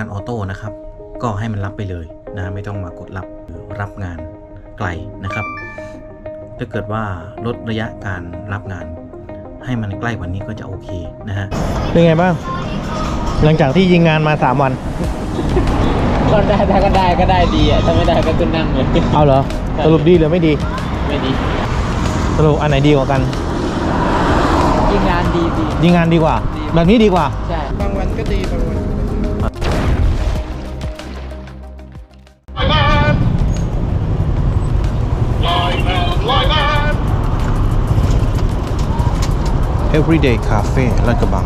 งานออโต้นะครับ ก็ให้มันรับไปเลยนะไม่ต้องมากดรับหรือรับงานไกลนะครับ ถ้าเกิดว่าลดระยะการรับงาน ให้มันใกล้กว่านี้ก็จะโอเคนะฮะเป็นไงบ้าง หลังจากที่ยิงงานมา 3 วันก็ได้ถ้าก็ได้ก็ได้ดีอะถ้าไม่ได้ก็ขึ้นนั่งเลยเอาเหรอสรุปดีหรือไม่ดีไม่ดีสรุปอันไหนดีกว่ากันยิงงานดีดียิงงานดีกว่าดีแบบนี้ดีกว่าใช่บางวันก็ดีบางวัน Everyday Cafe ลาดกระบัง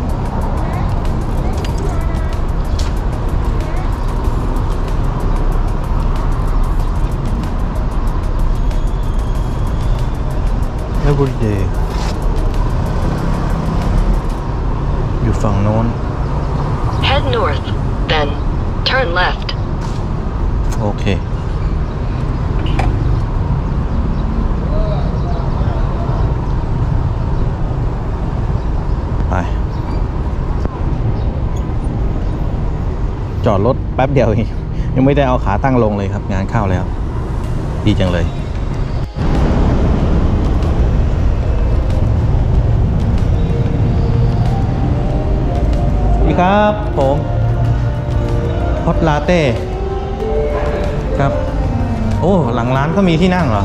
Everyday อยู่ฝั่งโน้น Head north, then turn left. โอเค จอดรถแป๊บเดียวเองยังไม่ได้เอาขาตั้งลงเลยครับ งานเข้าแล้ว ดีจังเลยสวัสดีครับผมฮอตลาเต้ครับ โอ้ หลังร้านก็มีที่นั่งเหรอ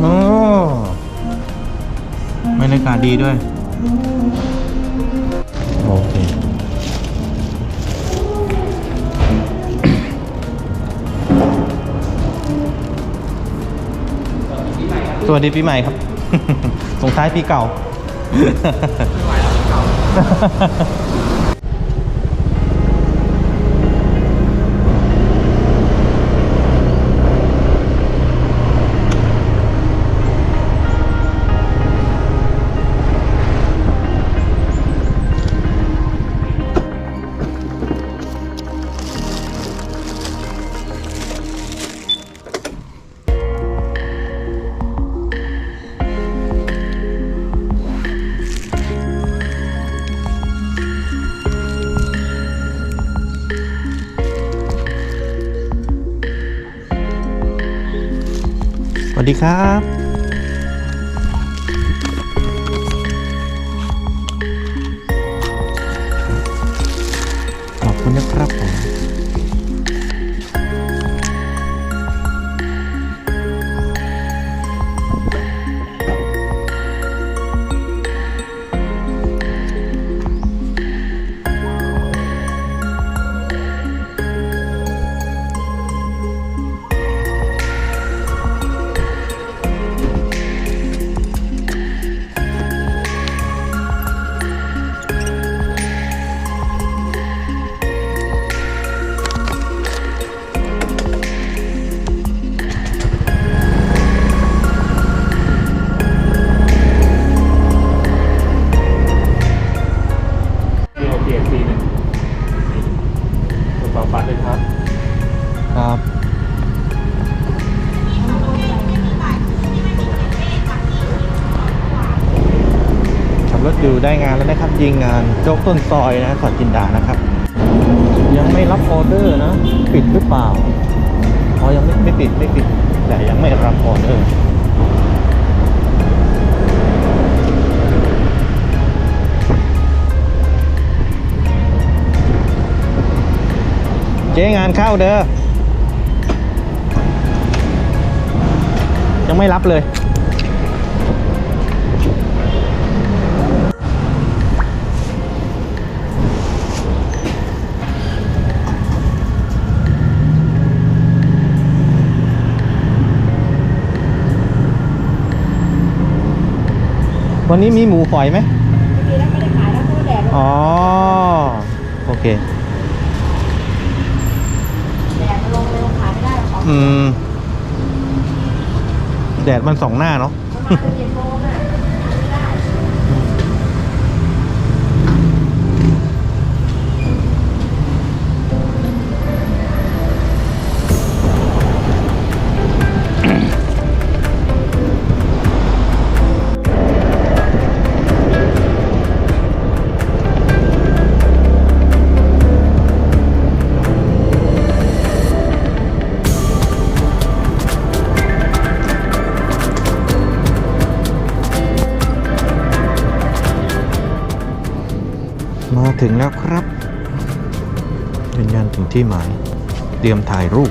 โอ้บรรยากาศดีด้วย โอเค สวัสดีปีใหม่ครับ ส่งท้ายปีเก่าสวัส ดีครับ รับยิงงานโจ๊กต้นซอยนะสอนจินดานะครับ ยังไม่รับออเดอร์นะ ปิดหรือเปล่าอ๋อยังไม่ไม่ปิดไม่ปิด แต่ยังไม่รับออเดอร์เจ๊งานเข้าเด้อ ยังไม่รับเลย วันนี้มีหมูฝอยไหมดีแล้วไม่ได้ขายแล้วเพราะว่าแดดมันอ๋อ โอเคแดดมันลงเลยลงขายไม่ได้หรอกของอืม แดดมันสองหน้าเนาะ ถึงแล้วครับยืนยันถึงที่หมาย เตรียมถ่ายรูป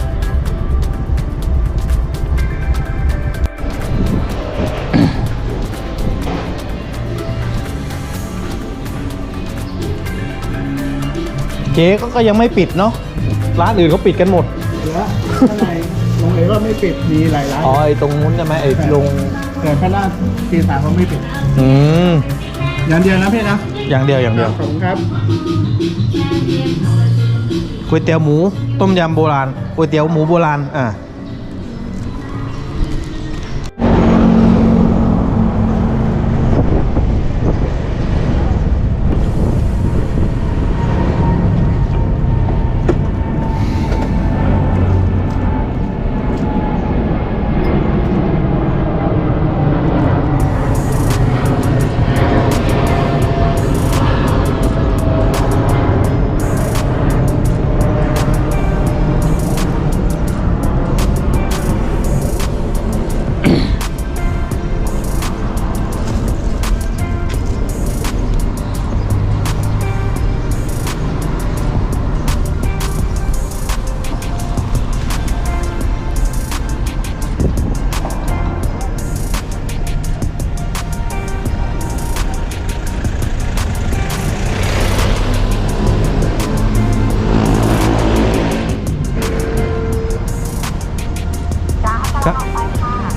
เจ๊ก็ก็ยังไม่ปิดเนาะร้านอื่นเขาปิดกันหมด แล้วข้างในโรงเรียนก็ไม่ปิดมีหลายร้านอ๋อไอ้ตรงนู้นใช่ไหมไอ้ลงแต่ข้างหน้าทีสามก็ไม่ปิด อืมอย่างเดียวนะพี่นะอย่างเดียวอย่างเดียวขอบคุณครับ ก๋วยเตี๋ยวหมู ต้มยำโบราณก๋วยเตี๋ยวหมูโบราณอะ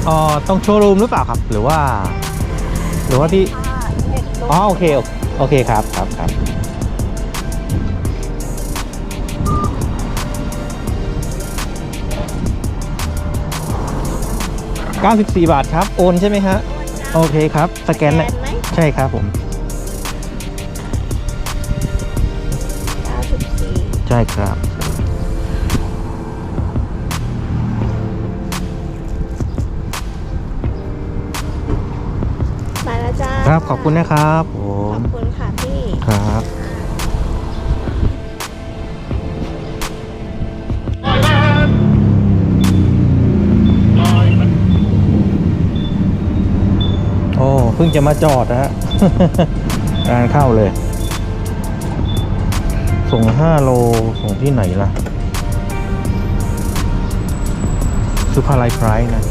อ๋อต้องโชว์รูมหรือเปล่าครับ หรือว่า หรือว่าที่ อ๋อโอเค โอเคครับครับครับ94บาทครับ โอนใช่ไหมฮะ โอเคครับ สแกนเลยใช่ครับผม ใช่ครับ ครับขอบคุณนะครับผขอมบคุณค่ะพี่ ครับโอ้เพิ่งจะมาจอดนะฮะ งานเข้าเลย ส่งห้าโลส่งที่ไหนล่ะซูพาไลไพรนะ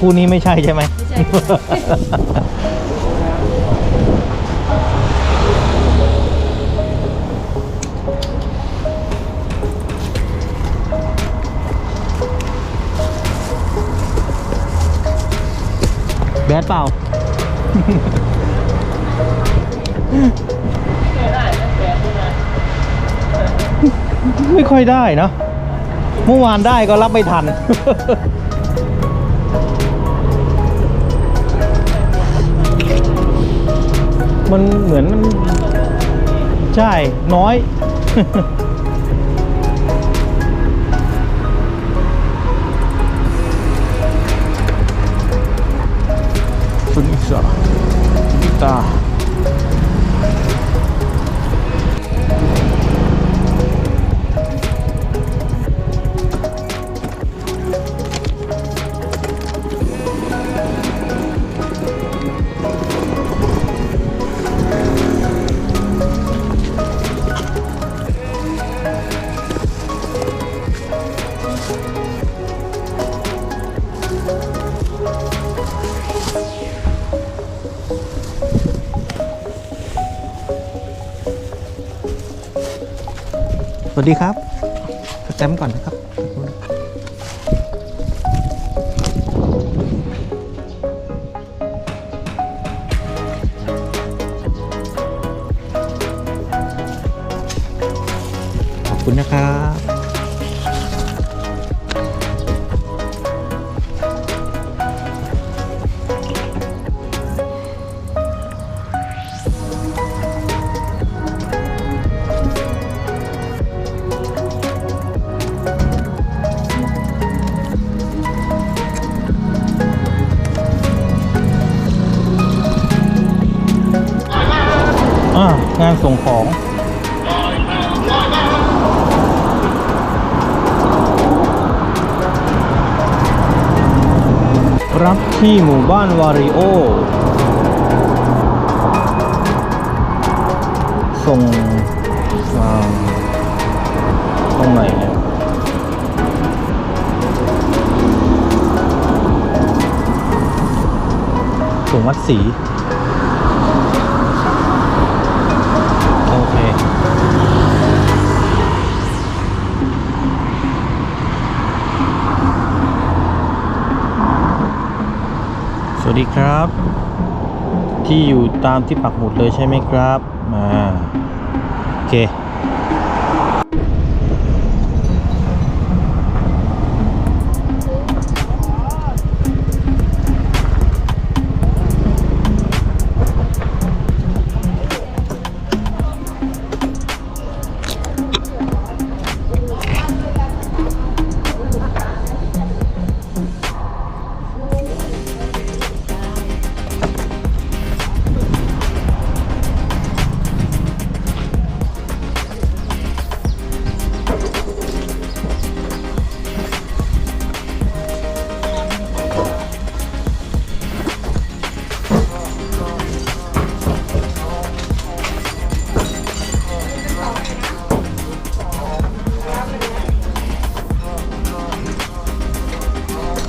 คู่นี้ไม่ใช่ใช่ไหมไม่ใช่ไม่ใช่แบดเปล่า ไม่ค่อยได้เนอะเมื่อวานได้ก็รับไม่ทัน มันเหมือนมันใช่น้อย วัสดีครับสแตมป์ก่อนนะครับ ที่หมู่บ้านวาริโอ ส่งอ่าตรงไหนเนี่ยส่งวัดศ วัสดีครับ ที่อยู่ตามที่ปักหมุดเลยใช่ไหมครับมาโอเค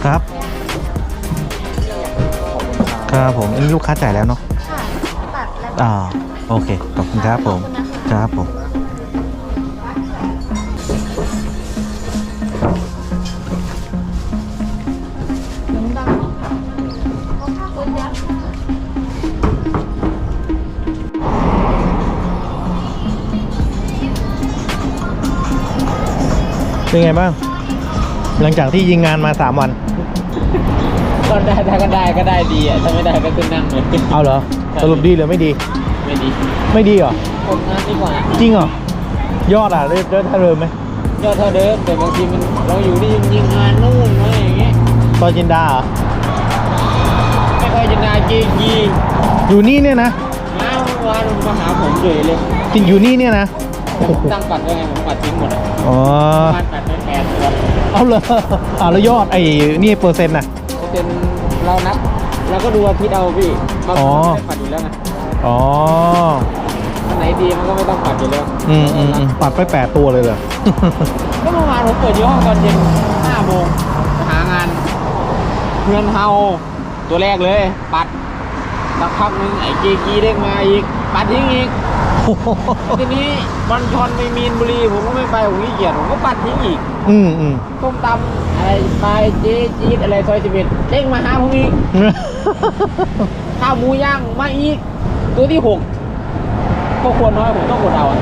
ครับ ครับผมอันนี้ลูกค้าจ่ายแล้วเนาะค่ะตัดแล้วอ่าโอเค ขอบคุณครับผม ครับผมน้ำดำคนยักษ์เป็นไงบ้าง หลังจากที่ยิงงานมาสามวัน ก็ได้ถ้าก็ได้ก็ได้ดีอะถ้าไม่ได้ก็คือนั่งเลยเอาเหรอ สรุปดีหรือไม่ดี ไม่ดีไม่ดีเหรอคนงานดีกว่าจริงเหรอ ยอดอะได้ได้เท่าเดิมไหมยอดเท่าเดิมแต่บางทีมันเราอยู่ที่ยิงงานนู่นอะไรอย่างเงี้ยตอนจินดาเหรอ ไม่ค่อยจะนาจริงยิงอยู่นี่เนี่ยนะมาเมื่อวานมันมาหาผมเฉยเลยจริงอยู่นี่เนี่ยนะผมตั้งปัดไว้ไงผมปัดทิ้งหมดอะอ๋อ ปัดปัดไปแปดตัวเอาเลยอ่าแล้วยอดไอ้นี่เปอร์เซ็นต์น่ะ เป็นเรานับเราก็ดูอาทิตย์เอาพี่บางอ๋คอนไม่ได้ปัดอยู่แล้วไงอ๋อ อันไหนดีมันก็ไม่ต้องปัดอยู่แล้วอืมอืมอืมปัดไปแปดตัวเลยเหรอ ก็เมื่อวานผมเปิดยี่ห้อตอนเย็นห้าโมงไปหางานเพื่อนเฮาตัวแรกเลย ปัดสักพักนึงไอ้กีกีเด้งมาอีก ปัดทิ้งอีก ทีนี้บอลชอนไปมีนบุรีผมก็ไม่ไปผมขี้เกียจผมก็ปัดทิ้งอีกอืมอืมต้มตำอะไรปลายเจ๊จี๊ดอะไรซอยสิบเอ็ดเด้งมาหาผมอีกข้าวหมูย่างมาอีก ตัวที่หกก็ควรน้อยผมต้องกดเอาอะ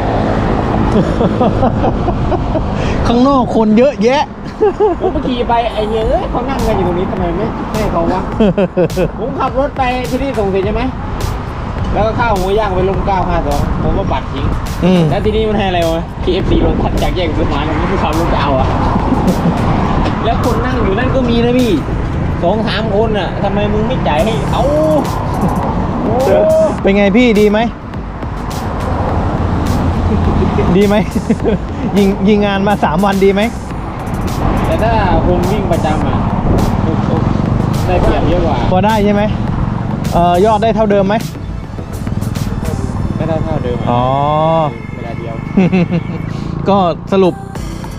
ข้างนอกคนเยอะแยะ ผมเมื่อกี้ไปไอ้เนี้ยเอ้ยเขานั่งกันอยู่ตรงนี้ทำไมไม่ไม่ให้เขาวะผมขับรถไปที่นี่ส่งเสร็จใช่ไหม แล้วก็ข้าวหมูย่างไปลงเก้าห้าสองผมก็บัตรทิ้ง อืมแล้วทีนี้มันให้อะไรวะ KFC ลงทัดจากแยกสุดหมายผมไม่ขับรถไปเอาอะ แล้วคนนั่งอยู่นั่นก็มีนะพี่สองสามคนอะทำไมมึงไม่จ่ายให้เอาโอ้เป็นไงพี่ดีไหม ดีไหม ยิงยิงงานมาสามวันดีไหม แต่ถ้าคนวิ่งประจำอะได้เปรียบเยอะกว่า พอได้ใช่ไหมเอ่อยอดได้เท่าเดิมไหม ก็ได้เท่าเดิมะอ๋อ เวลาเดียว ก็สรุป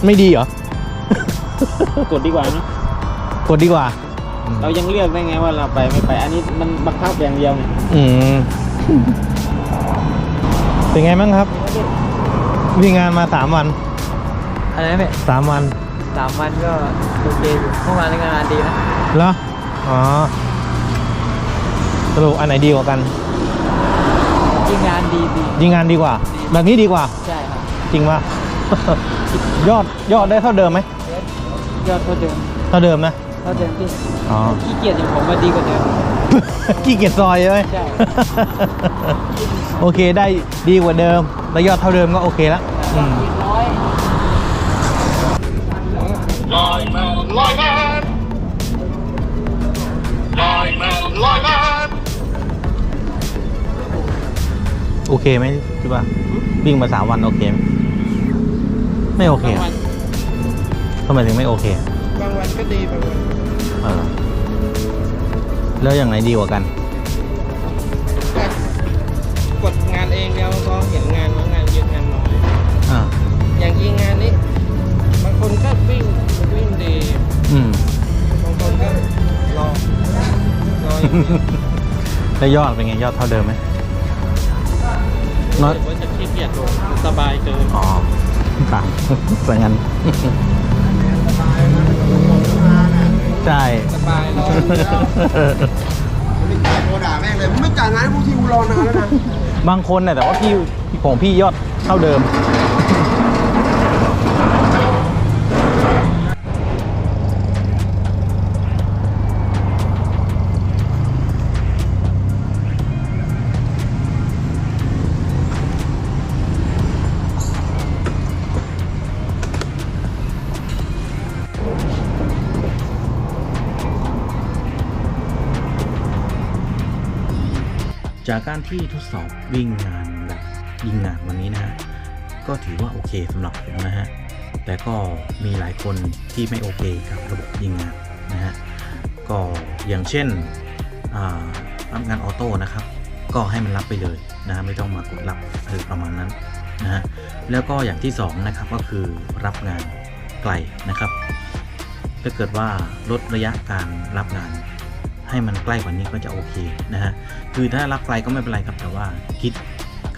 ไม่ดีเหรอ กดดีกว่าเนอะกดดีกว่า เรายังเลือกได้ไงว่าเราไปไม่ไป อันนี้มันบังคับอย่างเดียวไงอืม เป็นไงบ้างครับ วิ่งงานมาสามวันอะไรนะพี่สามวันสามวันก็โอเคอยู่เมื่อวานงานดีนะ เหรอ อ๋อ สรุปอันไหนดีกว่ากัน จริงงานดีดียิงงานดีกว่า แบบนี้ดีกว่า ใช่ครับจริงปะยอดยอดได้เท่าเดิมไหมยอดเท่าเดิมเท่าเดิมนะ เท่าเดิมพี่อ๋อ ขี้เกียจอย่างผมมาดีกว่าเดิม ขี้เกียจซอยใช่ไหมใช่ โอเคได้ดีกว่าเดิมแล้วยอดเท่าเดิมก็โอเคแล้วอืมร้อย โอเคไหมคิดว่าวิ่งมาสามวันโอเคไหมไม่โอเคอะทำไมถึงไม่โอเคบางวันก็ดีบางวันเออแล้วอย่างไหนดีกว่ากันกดงานเองแล้วก็เห็นงานว่างานเยอะงานน้อย อ่า อย่างยิงงานนี้บางคนก็วิ่งวิ่งดีอืม บางคนก็รอรออย่างเดียว แล้วยอดเป็นไงยอดเท่าเดิมไหม น้อยรู้สึกว่าจะขี้เกียจลงสบายเกินอ๋อต่างสังงั้นใช่สบายรอไม่จ่ายโทรด่าแม่งเลยมึงไม่จ่ายงานให้พวกที่กูรอนานแล้วนะบางคนน่ะแต่ว่าพี่ของพี่ยอดเท่าเดิม กการที่ทดสอบวิ่งงานแบบยิงงานวันนี้นะฮะก็ถือว่าโอเคสำหรับผมนะฮะแต่ก็มีหลายคนที่ไม่โอเคกับระบบยิงงานนะฮะก็อย่างเช่นรับงานออโต้นะครับ ก็ให้มันรับไปเลยนะฮะไม่ต้องมากดรับเออประมาณนั้นนะฮะแล้วก็อย่างที่สองนะครับก็คือรับงานไกลนะครับถ้าเกิดว่าลดระยะการรับงาน ให้มันใกล้กว่านี้ก็จะโอเคนะฮะคือถ้ารับไกลก็ไม่เป็นไรครับแต่ว่าคิด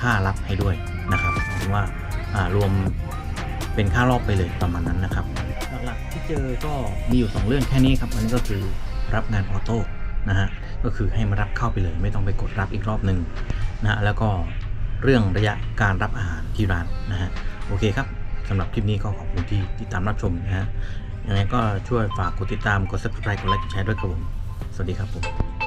ค่ารับให้ด้วยนะครับหมายถึงว่าอ่ารวมเป็นค่ารอบไปเลยประมาณนั้นนะครับ หลักๆที่เจอก็มีอยู่ 2 เรื่องแค่นี้ครับอันนี้ก็คือรับงานออโต้นะฮะก็คือให้มารับเข้าไปเลย ไม่ต้องไปกดรับอีกรอบหนึ่งนะฮะแล้วก็เรื่องระยะการรับอาหารที่ร้านนะฮะโอเคครับสำหรับคลิปนี้ก็ขอบคุณที่ติดตามรับชมนะฮะยังไงก็ช่วยฝากกดติดตาม กด subscribe กดไลค์กดแชร์ด้วยครับผม สวัสดีครับผม